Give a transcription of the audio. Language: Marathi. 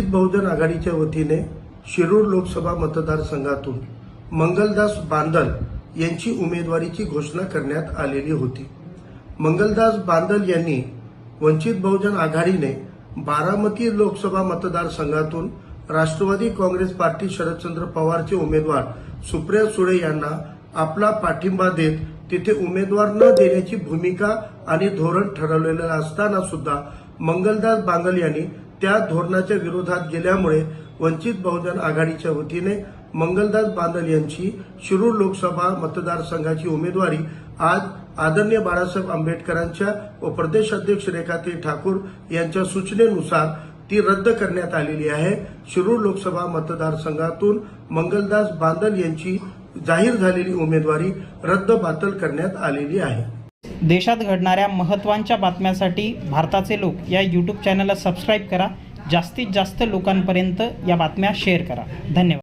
वंचित बहुजन आघाडीच्या वतीने शिरूर लोकसभा मतदारसंघातून मंगलदास बांदल यांची उमेदवारीची घोषणा करण्यात आलेली होती. मंगलदास बांदल यांनी वंचित बहुजन आघाडीने बारामती लोकसभा मतदारसंघातून राष्ट्रवादी काँग्रेस पार्टी शरदचंद्र पवारचे उमेदवार सुप्रिया सुळे यांना आपला पाठिंबा देत तिथे उमेदवार न देण्याची भूमिका आणि धोरण ठरवलेलं असताना सुद्धा मंगलदास बांगल यांनी त्या धोरणाच्या विरोधात गेल्यामुळे वंचित बहुजन आघाडीच्या वतीने मंगलदास बांदल यांची शिरूर लोकसभा मतदारसंघाची उमेदवारी आज आदरणीय बाळासाहेब आंबेडकरांच्या व प्रदेशाध्यक्ष रेखाताई ठाकूर यांच्या सूचनेनुसार ती रद्द करण्यात आलेली आहे. शिरूर लोकसभा मतदारसंघातून मंगलदास बांदल यांची जाहीर झालेली उमेदवारी रद्द बातल करण्यात आलेली आहे. देशात घडणाऱ्या महत्त्वांच्या बातम्यांसाठी भारताचे लोक या यूट्यूब चॅनलला सबस्क्राईब करा. जास्तीत जास्त लोकांपर्यंत या बातम्या शेअर करा. धन्यवाद.